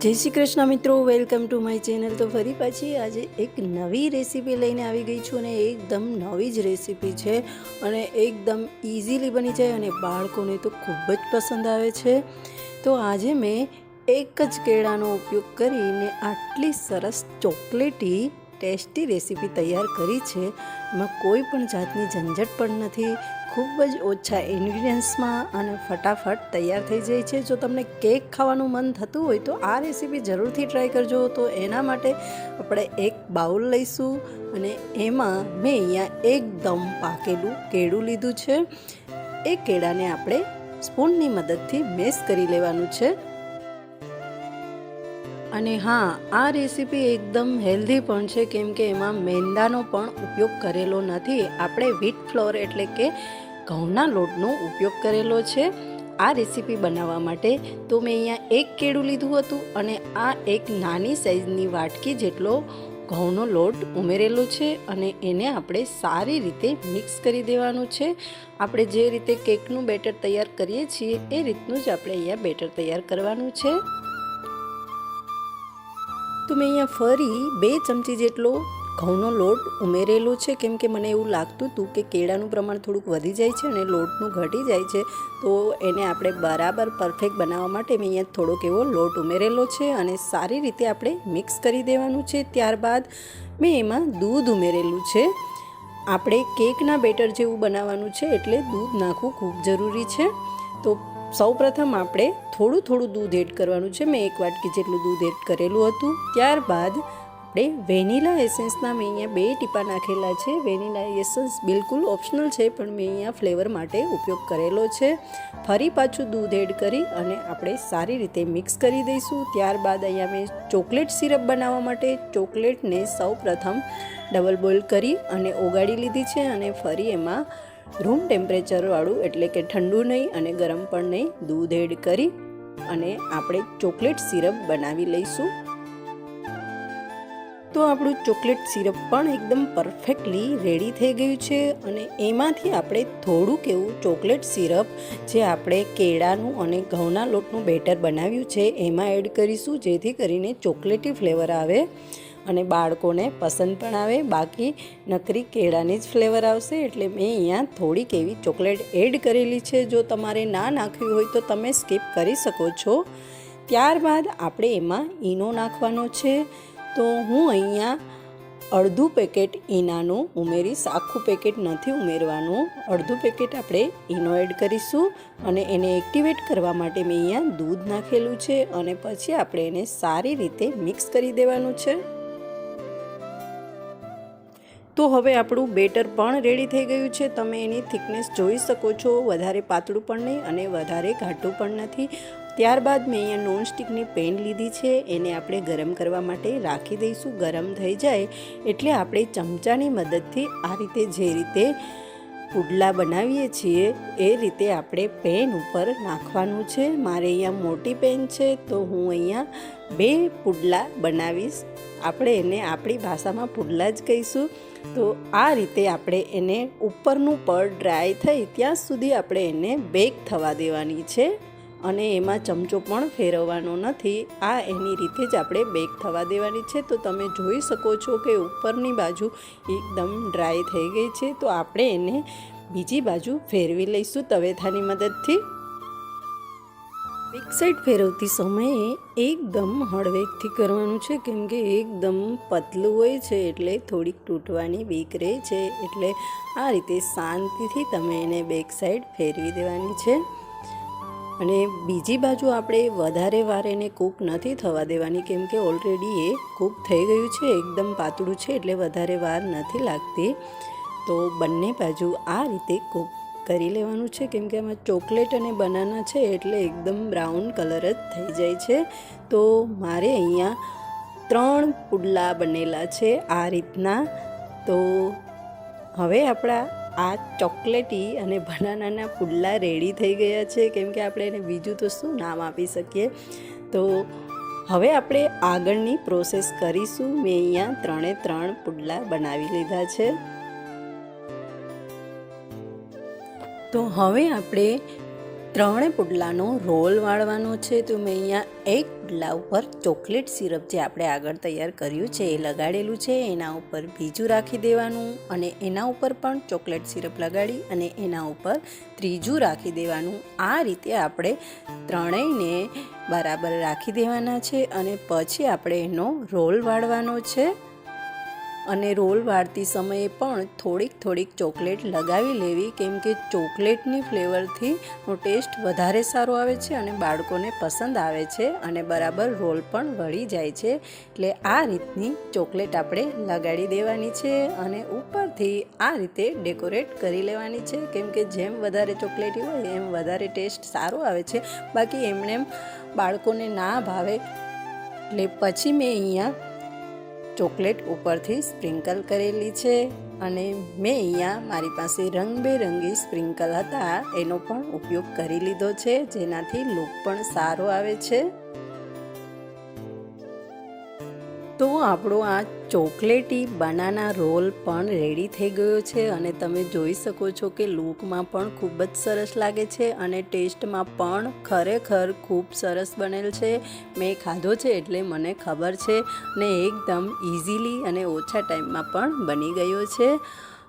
જય શ્રી કૃષ્ણ મિત્રો, welcome to my channel. તો ફરી પાછી આજે એક નવી રેસીપી લઈને આવી ગઈ છું અને એકદમ નવી જ રેસીપી છે અને એકદમ ઇઝીલી બની જાય અને બાળકોને તો ખૂબ જ પસંદ આવે છે. તો આજે મેં એક જ કેળાનો ઉપયોગ કરીને આટલી સરસ ચોકલેટી ટેસ્ટી રેસીપી તૈયાર કરી છે. એમાં કોઈ પણ જાતની ઝંઝટ પણ નથી. ખૂબ જ ઓછા ઇન્ગ્રીડિયન્ટ્સમાં અને ફટાફટ તૈયાર થઈ જાય છે. જો તમને કેક ખાવાનું મન થતું હોય તો આ રેસીપી જરૂરથી ટ્રાય કરજો. તો એના માટે આપણે એક બાઉલ લઈશું અને એમાં મેં અહીંયા એકદમ પાકેલું કેળું લીધું છે. એ કેળાને આપણે સ્પૂનની મદદથી મેશ કરી લેવાનું છે. અને હા, આ રેસીપી એકદમ હેલ્ધી પણ છે, કેમ કે એમાં મેંદાનો પણ ઉપયોગ કરેલો નથી. આપણે વ્હીટ ફ્લોર એટલે કે ઘઉંના લોટનો ઉપયોગ કરેલો છે. આ રેસીપી બનાવવા માટે તો મેં અહીંયા એક કેળું લીધું હતું અને આ એક નાની સાઈઝની વાટકી જેટલો ઘઉંનો લોટ ઉમેરેલો છે અને એને આપણે સારી રીતે મિક્સ કરી દેવાનું છે. આપણે જે રીતે કેકનું બેટર તૈયાર કરીએ છીએ, એ રીતનું જ આપણે અહીંયા બેટર તૈયાર કરવાનું છે. તો મેં અહીંયા ફરી બે ચમચી જેટલો ઘઉંનો લોટ ઉમેરેલો છે? કેમ કે મને એવું લાગતું હતું કે કેળાનું પ્રમાણ થોડુંક વધી જાય છે અને લોટનું ઘટી જાય છે. તો એને આપણે બરાબર પરફેક્ટ બનાવવા માટે મેં અહીંયા થોડોક એવો લોટ ઉમેરેલો છે અને સારી રીતે આપણે મિક્સ કરી દેવાનું છે. ત્યારબાદ મેં એમાં દૂધ ઉમેરેલું છે. આપણે કેકના બેટર જેવું બનાવવાનું છે એટલે દૂધ નાખવું ખૂબ જરૂરી છે. તો સૌપ્રથમ આપણે થોડું થોડું દૂધ એડ કરવાનું છે. મેં એક વાટકી જેટલું દૂધ એડ કરેલું હતું. ત્યારબાદ આપણે વેનીલા એસેન્સના મેં અહીંયા બે ટીપા નાખેલા છે. વેનીલા એસેન્સ બિલકુલ ઓપ્શનલ છે, પણ મેં અહીંયા ફ્લેવર માટે ઉપયોગ કરેલો છે. ફરી પાછું દૂધ એડ કરી અને આપણે સારી રીતે મિક્સ કરી દઈશું. ત્યારબાદ અહીંયા મેં ચોકલેટ સિરપ બનાવવા માટે ચોકલેટને સૌ પ્રથમ ડબલ બોઇલ કરી અને ઓગાળી લીધી છે અને ફરી એમાં રૂમ ટેમ્પરેચરવાળું એટલે કે ઠંડુ નહીં અને ગરમ પણ નહીં દૂધ એડ કરી અને આપણે ચોકલેટ સિરપ બનાવી લઈશું. તો આપણું ચોકલેટ સિરપ પણ એકદમ પરફેક્ટલી રેડી થઈ ગયું છે અને એમાંથી આપણે થોડુંક એવું ચોકલેટ સિરપ જે આપણે કેળાનું અને ઘઉંના લોટનું બેટર બનાવ્યું છે, એમાં એડ કરીશું જેથી કરીને ચોકલેટી ફ્લેવર આવે. અને બાળકોને પસંદ પણ આવે. બાકી નકરી કેળાની જ ફ્લેવર આવશે એટલે મેં અહીંયા થોડીક એવી ચોકલેટ એડ કરેલી છે. જો તમારે ના નાખવી હોય તો તમે સ્કીપ કરી શકો છો. ત્યારબાદ આપણે એમાં ઈનો નાખવાનો છે. તો હું અહીંયા અડધું પેકેટ ઈનાનું ઉમેરીશ આખું પેકેટ નથી ઉમેરવાનું. અડધું પેકેટ આપણે ઈનો એડ કરીશું અને એને એક્ટિવેટ કરવા માટે મેં અહીંયા દૂધ નાખેલું છે અને પછી આપણે એને સારી રીતે મિક્સ કરી દેવાનું છે. તો હવે આપણું બેટર પણ રેડી થઈ ગયું છે. તમે એની થિકનેસ જોઈ શકો છો. વધારે પાતળું પણ નહીં અને વધારે ઘાટું પણ નથી. ત્યારબાદ મેં અહીંયા નોનસ્ટિકની પેન લીધી છે. એને આપણે ગરમ કરવા માટે રાખી દઈશું. ગરમ થઈ જાય એટલે આપણે ચમચાની મદદથી આ રીતે જે રીતે પુડલા બનાવીએ છીએ, એ રીતે આપણે પેન ઉપર નાખવાનું છે. મારે અહીંયા મોટી પેન છે, તો હું અહીંયા બે પુડલા બનાવીશ. આપણે એને આપણી ભાષામાં પુડલા જ કહીશું. તો આ રીતે આપણે એને ઉપરનું પડ ડ્રાય થઈ ત્યાં સુધી આપણે એને બેક થવા દેવાની છે. અને એમાં ચમચો પણ ફેરવવાનો નથી. આ એની રીતે જ આપણે બેક થવા દેવાની છે. તો તમે જોઈ શકો છો કે ઉપરની બાજુ એકદમ ડ્રાય થઈ ગઈ છે. તો આપણે એને બીજી બાજુ ફેરવી લઈશું તવેથાની મદદથી. એક સાઈડ ફેરવતી સમયે એકદમ હળવેકથી કરવાનું છે. કેમ કે એકદમ પતલું હોય છે એટલે થોડીક તૂટવાની બીક રહે છે. એટલે આ રીતે શાંતિથી તમે એને બેક સાઈડ ફેરવી દેવાની છે. અને બીજી બાજુ આપણે વધારે વાર એને કૂક નથી થવા દેવાની, કેમ કે ઓલરેડી એ કૂક થઈ ગયું છે, એકદમ પાતળું છે, એટલે વધારે વાર નથી લાગતી. તો બંને બાજુ આ રીતે કૂક કરી લેવાનું છે, કેમ કે આમાં ચોકલેટ અને બનાના છે, એટલે એકદમ બ્રાઉન કલર જ થઈ જાય છે. તો મારે અહીંયા ત્રણ પુડલા બનેલા છે આ રીતના. તો હવે આપણા આ ચોકલેટી અને બનાનાના પુડલા રેડી થઈ ગયા છે. કેમ કે આપણે એને બીજું તો શું નામ આપી શકીએ? તો હવે આપણે આગળની પ્રોસેસ કરીશું. મેં અહીંયા ત્રણે ત્રણ પુડલા બનાવી લીધા છે. તો હવે આપણે ત્રણે પુડલાનો રોલ વાળવાનો છે. તો મેં અહીંયા એક પુડલા ઉપર ચોકલેટ સિરપ જે આપણે આગળ તૈયાર કર્યું છે એ લગાડેલું છે. એના ઉપર બીજું રાખી દેવાનું અને એના ઉપર પણ ચોકલેટ સિરપ લગાડી અને એના ઉપર ત્રીજું રાખી દેવાનું. આ રીતે આપણે ત્રણેયને બરાબર રાખી દેવાના છે અને પછી આપણે એનો રોલ વાળવાનો છે. અને રોલ વાળતી સમયે પણ થોડીક થોડીક ચોકલેટ લગાવી લેવી, કેમ કે ચોકલેટની ફ્લેવરથી ટેસ્ટ વધારે સારો આવે છે અને બાળકોને પસંદ આવે છે અને બરાબર રોલ પણ વળી જાય છે. એટલે આ રીતની ચોકલેટ આપણે લગાડી દેવાની છે અને ઉપરથી આ રીતે ડેકોરેટ કરી લેવાની છે, કેમ કે જેમ વધારે ચોકલેટી હોય એમ વધારે ટેસ્ટ સારો આવે છે. બાકી એમણે એમ બાળકોને ના ભાવે. એટલે પછી મેં અહીંયા ચોકલેટ ઉપરથી સ્પ્રિંકલ કરેલી છે અને મેં અહીંયા મારી પાસે રંગબેરંગી સ્પ્રિંકલ હતા. એનો પણ ઉપયોગ કરી લીધો છે, જેનાથી લુક પણ સારો આવે છે. આપણો આ ચોકલેટી બનાના રોલ પણ રેડી થઈ ગયો છે અને તમે જોઈ શકો છો કે લૂકમાં પણ ખૂબ જ સરસ લાગે છે અને ટેસ્ટમાં પણ ખરેખર ખૂબ સરસ બનેલ છે. મેં ખાધો છે એટલે મને ખબર છે ને એકદમ ઇઝીલી અને ઓછા ટાઈમમાં પણ બની ગયો છે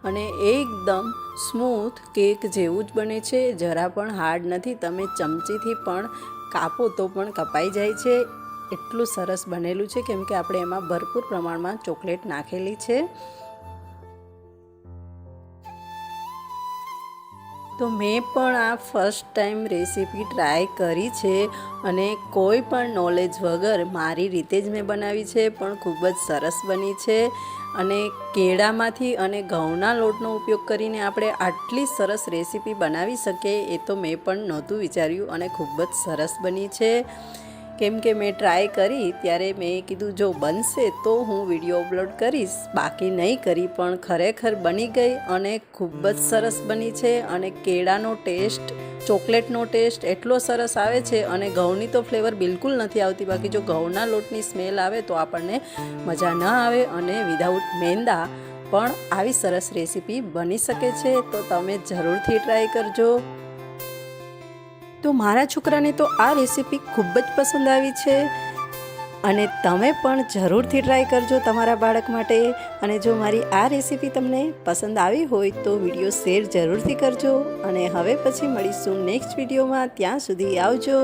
અને એકદમ સ્મૂથ કેક જેવું જ બને છે. જરા પણ હાર્ડ નથી, તમે ચમચીથી પણ કાપો તો પણ કપાઈ જાય છે. એટલું સરસ બનેલું છે કેમ કે આપણે એમાં ભરપૂર પ્રમાણમાં ચોકલેટ નાખેલી છે. તો મેં પણ આ ફર્સ્ટ ટાઈમ રેસીપી ટ્રાય કરી છે અને કોઈ પણ નોલેજ વગર મારી રીતે જ મેં બનાવી છે, પણ ખૂબ જ સરસ બની છે. અને કેળામાંથી અને ઘઉંના લોટનો ઉપયોગ કરીને આપણે આટલી સરસ રેસીપી બનાવી શકીએ એ તો મેં પણ નહોતું વિચાર્યું અને ખૂબ જ સરસ બની છે. કેમ કે મેં ટ્રાય કરી, ત્યારે મેં કીધું, જો બનશે તો હું વીડિયો અપલોડ કરીશ. બાકી નહીં કરી, પણ ખરેખર બની ગઈ અને ખૂબ જ સરસ બની છે અને કેળાનો ટેસ્ટ ચોકલેટનો ટેસ્ટ એટલો સરસ આવે છે અને ઘઉંની તો ફ્લેવર બિલકુલ નથી આવતી. બાકી જો ઘઉંના લોટની સ્મેલ આવે તો આપણને મજા ન આવે અને વિધાઉટ મેંદા પણ આવી સરસ રેસીપી બની શકે છે. તો તમે જરૂરથી ટ્રાય કરજો. તો મારા છોકરાને તો આ રેસીપી ખૂબ જ પસંદ આવી છે. અને તમે પણ જરૂરથી ટ્રાય કરજો તમારા બાળક માટે. અને જો મારી આ રેસીપી તમને પસંદ આવી હોય તો વીડિયો શેર જરૂરથી કરજો. અને હવે પછી મળીશું નેક્સ્ટ વિડીયોમાં ત્યાં સુધી આવજો.